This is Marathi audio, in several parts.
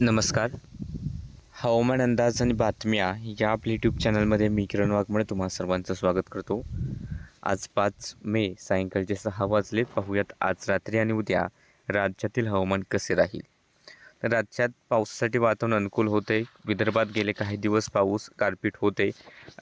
नमस्कार. हवामान अंदाज आणि बातम्या या आपल्या यूट्यूब चॅनलमध्ये मी किरण वाघमळे तुम्हा सर्वांचं स्वागत करतो. आज पाच मे सायंकाळचे सहा वाजले पाहूयात आज रात्री आणि उद्या राज्यातील हवामान कसे राहील? तर राज्यात पावसासाठी वातावरण अनुकूल होते. विदर्भात गेले काही दिवस पाऊस गारपीट होते.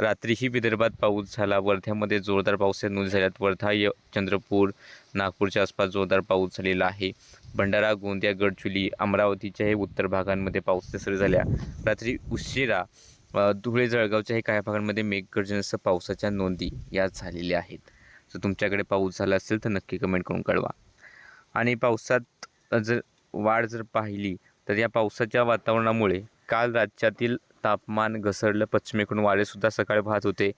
रात्रीही विदर्भात पाऊस झाला. वर्ध्यामध्ये जोरदार पाऊस नोंद झाल्यात. वर्धा य चंद्रपूर नागपूरच्या आसपास जोरदार पाऊस झालेला आहे. भंडारा गोंदिया गडचुली अमरावतीच्या हे उत्तर भागांमध्ये पाऊस सरी झाल्या. रात्री उशिरा धुळे जळगावच्या हे काही भागांमध्ये मेघगर्जनेसह पावसाच्या नोंदी या झालेल्या आहेत. जर तुमच्याकडे पाऊस झाला असेल तर नक्की कमेंट करून कळवा. आणि पावसात जर वाढ जर पाहिली तर या पावसाच्या वातावरणामुळे काल राज्यातील तापमान घसरलं. पश्चिमेकडून वारेसुद्धा सकाळी वाहत होते.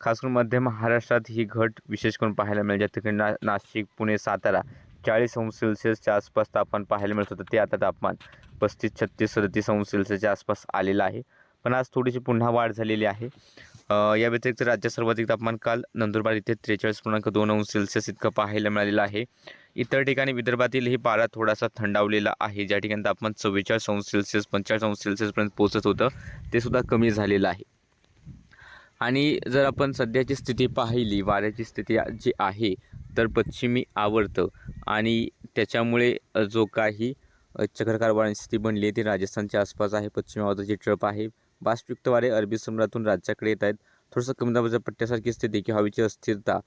खास करून मध्य महाराष्ट्रात ही घट विशेष करून पाहायला मिळेल. ज्या ठिकाणी ना नाशिक पुणे सातारा चाळीस अंश सेल्सिअसच्या आसपास तापमान पाहायला मिळत होतं. ते आता तापमान पस्तीस छत्तीस सदतीस अंश सेल्सिअसच्या आसपास आलेलं आहे. पण आज थोडीशी पुन्हा वाढ झालेली आहे. या व्यतिरिक्त राज्यात सर्वाधिक तापमान काल नंदुरबार इथे त्रेचाळीस पूर्णांक दोन अंश सेल्सिअस इतकं पाहायला मिळालेलं आहे. इतर ठिकाणी विदर्भातीलही पारा थोडासा थंडावलेला आहे. ज्या ठिकाणी तापमान चव्वेचाळीस अंश सेल्सिअस पंचेचाळीस अंश सेल्सिअसपर्यंत पोहोचत होतं ते सुद्धा कमी झालेलं आहे. आणि जर आपण सध्याची स्थिती पाहिली वाऱ्याची स्थिती जी आहे तर पश्चिमी आवर्त आणि त्याच्यामुळे जो काही चक्रकार वाऱ्यांची स्थिती बनली आहे ती राजस्थानच्या आसपास आहे पश्चिम आवर्ताची ट्रप आहे. बाष्पयुक्त वारे अरबी समुद्रातून राज्याकडे येत आहेत. थोडंसं कमी दाबाच्या पट्ट्यासारखी स्थिती किंवा हवेची अस्थिरता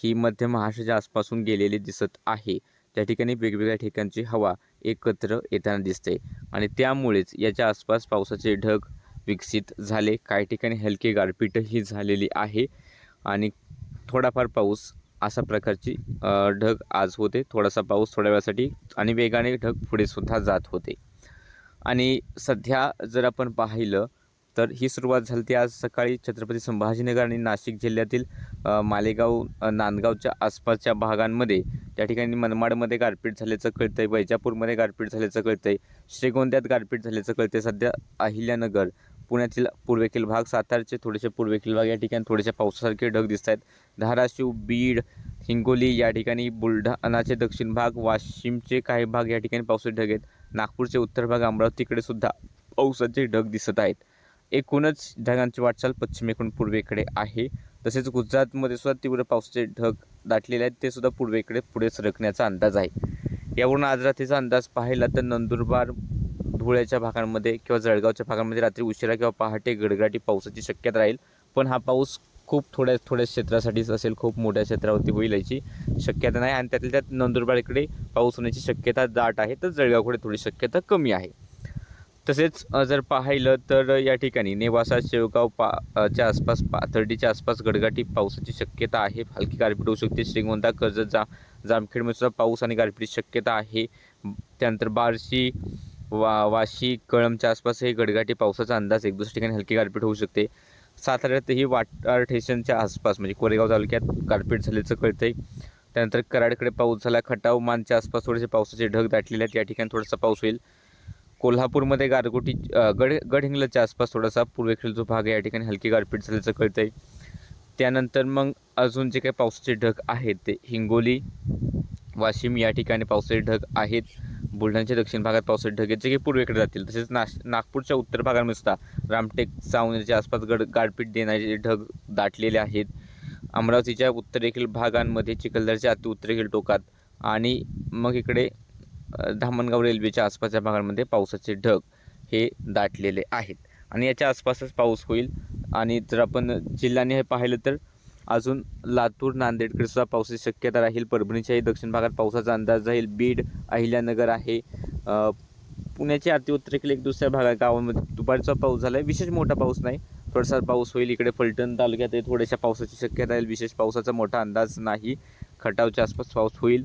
ही मध्य महाराष्ट्राच्या आसपासून गेलेली दिसत आहे. त्या ठिकाणी वेगवेगळ्या ठिकाणची हवा एकत्र येताना दिसते आणि त्यामुळेच याच्या आसपास पावसाचे ढग विकसित झाले. काही ठिकाणी हलकी गारपीटही झालेली आहे आणि थोडाफार पाऊस अशा प्रकारची ढग आज होते. थोडासा पाऊस थोड्या वेळासाठी आणि वेगाने ढग पुढेसुद्धा जात होते. आणि सध्या जर आपण पाहिलं तर ही सुरुवात झाली ती आज सकाळी छत्रपती संभाजीनगर आणि नाशिक जिल्ह्यातील मालेगाव नांदगावच्या आसपासच्या भागांमध्ये त्या ठिकाणी मनमाडमध्ये गारपीट झाल्याचं कळतं आहे वैजापूरमध्ये गारपीट झाल्याचं कळतं आहे श्रीगोंद्यात गारपीट झाल्याचं कळतं आहे सध्या अहिल्यानगर पुण्यातील पूर्वेखील भाग सातारचे थोडेसे पूर्वेखील भाग या ठिकाणी थोडेसे पावसासारखे ढग दिसत आहेत. धाराशिव बीड हिंगोली या ठिकाणी बुलढाणाचे दक्षिण भाग वाशिमचे काही भाग या ठिकाणी पावसाचे ढग आहेत. नागपूरचे उत्तर भाग अमरावतीकडे सुद्धा पावसाचे ढग दिसत आहेत. एकूणच ढगांची वाटचाल पश्चिमेकडून पूर्वेकडे आहे. तसेच गुजरातमध्ये सुद्धा तीव्र पावसाचे ढग दाटलेले आहेत. ते सुद्धा पूर्वेकडे पुढे सरकण्याचा अंदाज आहे. यावरून आज रात्रीचा अंदाज पाहिला तर नंदुरबार धुळ्याच्या भागांमध्ये किंवा जळगावच्या भागांमध्ये रात्री उशिरा किंवा पहाटे गडगडाटी पावसाची शक्यता राहील. पण हा पाऊस खूप थोड्या थोड्या क्षेत्रासाठीच असेल खूप मोठ्या क्षेत्रावरती होईल याची शक्यता नाही. आणि त्यातल्या त्यात नंदुरबार इकडे पाऊस होण्याची शक्यता दाट आहे तर जळगावकडे थोडी शक्यता कमी आहे. तसेच जर पाहिलं तर या ठिकाणी नेवासा शेवगाव पा च्या आसपास पाथर्डीच्या आसपास गडगाटी पावसाची शक्यता आहे. हलकी गारपीट होऊ शकते. श्रीगोंदा कर्जत जा जामखेडमध्ये सुद्धा पाऊस आणि गारपीटची शक्यता आहे. त्यानंतर बार्शी वा वाशी कळमच्या आसपास हे गडगाटी पावसाचा अंदाज एक दुसऱ्या ठिकाणी हलकी गारपीट होऊ शकते. साताऱ्यातही वाटार ठेशनच्या आसपास म्हणजे कोरेगाव तालुक्यात गारपीट झाल्याचं कळतंय. त्यानंतर कराडकडे पाऊस झाला खटाव मानच्या आसपास थोडेसे पावसाचे ढग दाटलेले आहेत. या ठिकाणी थोडासा पाऊस होईल. कोल्हापूरमध्ये गारगोटी गड गडहिंग्लजच्या आसपास थोडासा पूर्वेकडील जो भाग आहे या ठिकाणी हलकी गारपीट झाल्याचं कळतंय. त्यानंतर मग अजून जे काही पावसाचे ढग आहेत ते हिंगोली वाशिम या ठिकाणी पावसाचे ढग आहेत. बुलढाण्याच्या दक्षिण भागात पावसाचे ढगे जे काही पूर्वेकडे जातील. तसेच नाश नागपूरच्या उत्तर भागामध्ये सुद्धा रामटेक सावनेरच्या आसपास गड गारपीट देणारे ढग दाटलेले आहेत. अमरावतीच्या उत्तरेकडील भागांमध्ये चिखलदऱ्याच्या अतिउत्तरेकडील टोकात आणि मग इकडे धामणगाव रेल्वेच्या आसपासच्या भागांमध्ये पावसाचे ढग हे दाटलेले आहेत. आणि याच्या आसपासच पाऊस होईल. आणि जर आपण जिल्ह्याने हे पाहिलं तर अजून लातूर नांदेडकडे सुद्धा पावसाची शक्यता राहील. परभणीच्याही दक्षिण भागात पावसाचा अंदाज राहील. बीड अहिल्यानगर आहे. पुण्याच्या अति एक दुसऱ्या भागात गावामध्ये दुपारचा पाऊस झाला आहे विशेष मोठा पाऊस नाही. थोडासा पाऊस होईल इकडे फलटण तालुक्यात. थोड्याशा पावसाची शक्यता राहील. विशेष पावसाचा मोठा अंदाज नाही. खटावच्या आसपास पाऊस होईल.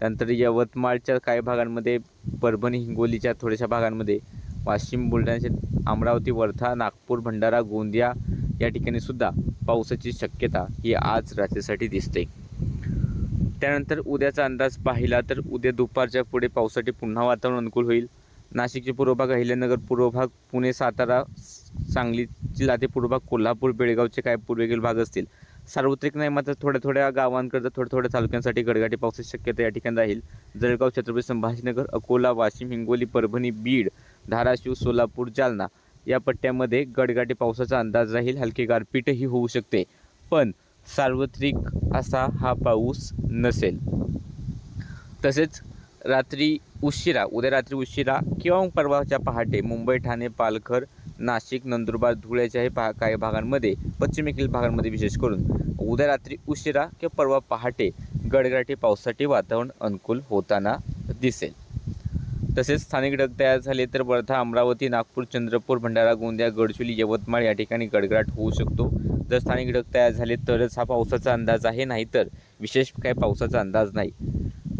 त्यानंतर यवतमाळच्या काही भागांमध्ये परभणी हिंगोलीच्या थोड्याशा भागांमध्ये वाशिम बुलढाण्याचे अमरावती वर्धा नागपूर भंडारा गोंदिया या ठिकाणी सुद्धा पावसाची शक्यता ही आज रात्रीसाठी दिसते. त्यानंतर उद्याचा अंदाज पाहिला तर उद्या दुपारच्या पुढे पावसासाठी पुन्हा वातावरण अनुकूल होईल. नाशिकचे पूर्व भाग अहिल्यानगर पूर्व भाग पुणे सातारा सांगली जिल्हा ते पूर्व भाग कोल्हापूर बेळगावचे काय पूर्वेकडील भाग असतील? सार्वत्रिक नाही मात्र थोड्या थोड्या गावांकडचं थोड्या थोड्या तालुक्यांसाठी गडगाटी पावसाची शक्यता या ठिकाणी राहील. जळगाव छत्रपती संभाजीनगर अकोला वाशिम हिंगोली परभणी बीड धाराशिव सोलापूर जालना या पट्ट्यामध्ये गडगाटी पावसाचा अंदाज राहील. हलकी गारपीटही होऊ शकते. पण सार्वत्रिक असा हा पाऊस नसेल. तसेच रात्री उशिरा उद्या रात्री उशिरा किंवा परवाच्या पहाटे मुंबई ठाणे पालघर नाशिक नंदुरबार धुळ्याच्याही पा काही भागांमध्ये पश्चिमेकडील भागांमध्ये विशेष करून उद्या रात्री उशिरा किंवा परवा पहाटे गडगडाटी पावसासाठी वातावरण अनुकूल होताना दिसेल. तसेच स्थानिक ढग तयार झाले तर वर्धा अमरावती नागपूर चंद्रपूर भंडारा गोंदिया गडचिरोली यवतमाळ या ठिकाणी गडगडाट होऊ शकतो. जर स्थानिक ढग तयार झाले तरच हा पावसाचा अंदाज आहे नाहीतर विशेष काही पावसाचा अंदाज नाही.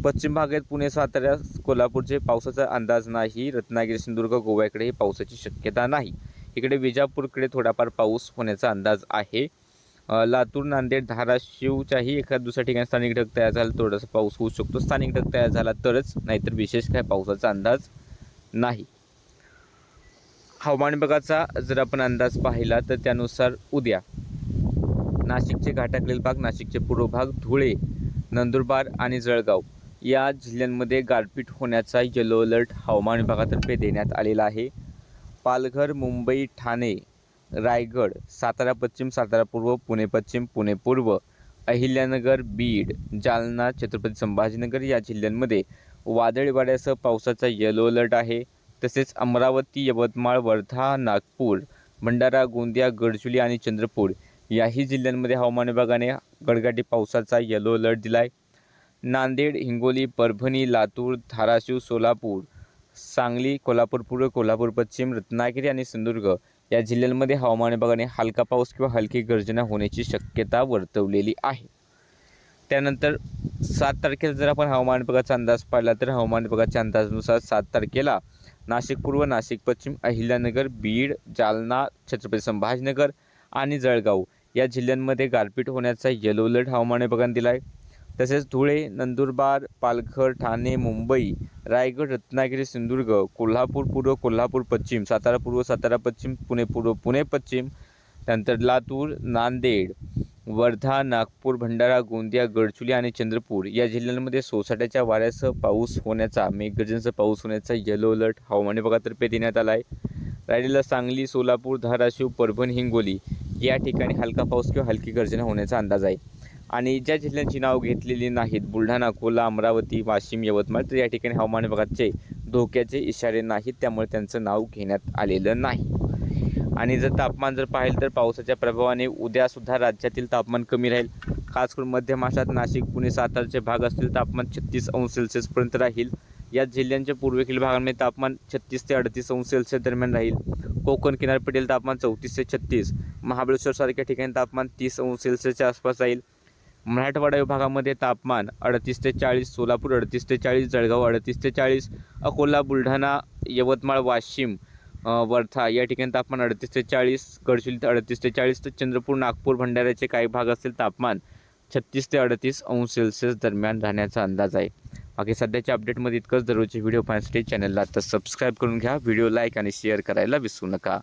पश्चिम भागात पुणे सातारा कोल्हापूरचे पावसाचा अंदाज नाही. रत्नागिरी सिंधुदुर्ग गोव्याकडेही पावसाची शक्यता नाही. इकडे विजापूरकडे थोडाफार पाऊस होण्याचा अंदाज आहे. लातूर नांदेड धाराशिवच्याही एखाद दुसऱ्या ठिकाणी स्थानिक ढग तयार झाला थोडासा पाऊस होऊ शकतो. स्थानिक ढग तयार झाला तरच नाहीतर विशेष काय पावसाचा अंदाज नाही. हवामान विभागाचा जर आपण अंदाज पाहिला तर त्यानुसार उद्या नाशिकचे घाटाकडील भाग नाशिकचे पूर्व भाग धुळे नंदुरबार आणि जळगाव या जिल्ह्यांमध्ये गारपीट होण्याचा येलो अलर्ट हवामान विभागातर्फे देण्यात आलेला आहे. पालघर मुंबई ठाणे रायगड सातारा पश्चिम सातारा पूर्व पुणे पश्चिम पुणे पूर्व अहिल्यानगर बीड जालना छत्रपती संभाजीनगर या जिल्ह्यांमध्ये वादळी वाऱ्यासह पावसाचा येलो अलर्ट आहे. तसेच अमरावती यवतमाळ वर्धा नागपूर भंडारा गोंदिया गडचुली आणि चंद्रपूर याही जिल्ह्यांमध्ये हवामान विभागाने गडगाटी पावसाचा येलो अलर्ट दिला आहे नांदेड हिंगोली परभणी लातूर धाराशिव सोलापूर सांगली कोल्हापूर पूर्व कोल्हापूर पश्चिम रत्नागिरी आणि सिंधुदुर्ग या जिल्ह्यांमध्ये हवामान विभागाने हलका पाऊस किंवा हलकी गर्जना होण्याची शक्यता वर्तवलेली आहे. त्यानंतर सात तारखेला जर आपण हवामान विभागाचा अंदाज पाहिला तर हवामान विभागाच्या अंदाजानुसार सात तारखेला नाशिक पूर्व नाशिक पश्चिम अहिल्यानगर बीड जालना छत्रपती संभाजीनगर आणि जळगाव या जिल्ह्यांमध्ये गारपीट होण्याचा येलो अलर्ट हवामान विभागाने दिला आहे तसेच धुळे नंदुरबार पालघर ठाणे मुंबई रायगड रत्नागिरी सिंधुदुर्ग कोल्हापूर पूर्व कोल्हापूर पश्चिम सातारा पूर्व सातारा पश्चिम पुणे पूर्व पुणे पश्चिम त्यानंतर लातूर नांदेड वर्धा नागपूर भंडारा गोंदिया गडचुली आणि चंद्रपूर या जिल्ह्यांमध्ये सोसाट्याच्या वाऱ्यासह पाऊस होण्याचा मेघगर्जनेसह पाऊस होण्याचा येलो अलर्ट हवामान विभागातर्फे देण्यात आला आहे. राहिलेला सांगली सोलापूर धाराशिव परभणी हिंगोली या ठिकाणी हलका पाऊस किंवा हलकी गर्जना होण्याचा अंदाज आहे. आणि ज्या जिल्ह्यांची नाव घेतलेली नाहीत बुलढाणा अकोला अमरावती वाशिम यवतमाळ तर या ठिकाणी हवामान विभागाचे धोक्याचे इशारे नाहीत त्यामुळे त्यांचं नाव घेण्यात आलेलं नाही. आणि जर तापमान जर पाहिलं तर पावसाच्या प्रभावाने उद्यासुद्धा राज्यातील तापमान कमी राहील. खास करून मध्य महाराष्ट्रात नाशिक पुणे सातारचे भाग असतील तापमान छत्तीस अंश सेल्सिअसपर्यंत राहील. या जिल्ह्यांच्या पूर्वेकडील भागांमध्ये तापमान छत्तीस ते अडतीस अंश सेल्सिअस दरम्यान राहील. कोकण किनारपट्टील तापमान चौतीस ते छत्तीस. महाबळेश्वरसारख्या ठिकाणी तापमान तीस अंश सेल्सिअसच्या आसपास राहील. मराठवाडा विभागामध्ये तापमान अडतीस ते चाळीस सोलापूर अडतीस ते चाळीस जळगाव अडतीस ते चाळीस अकोला बुलढाणा यवतमाळ वाशिम वर्धा या ठिकाणी तापमान अडतीस ते चाळीस गडचिरोली अडतीस ते चाळीस तर चंद्रपूर नागपूर भंडाऱ्याचे काही भाग असतील तापमान छत्तीस ते अडतीस अंश सेल्सिअस दरम्यान राहण्याचा अंदाज आहे. बाकी सध्याच्या अपडेटमध्ये इतकंच. दररोजचे व्हिडिओ पाहण्यासाठी चॅनलला आता सबस्क्राईब करून घ्या. व्हिडिओ लाईक आणि शेअर करायला विसरू नका.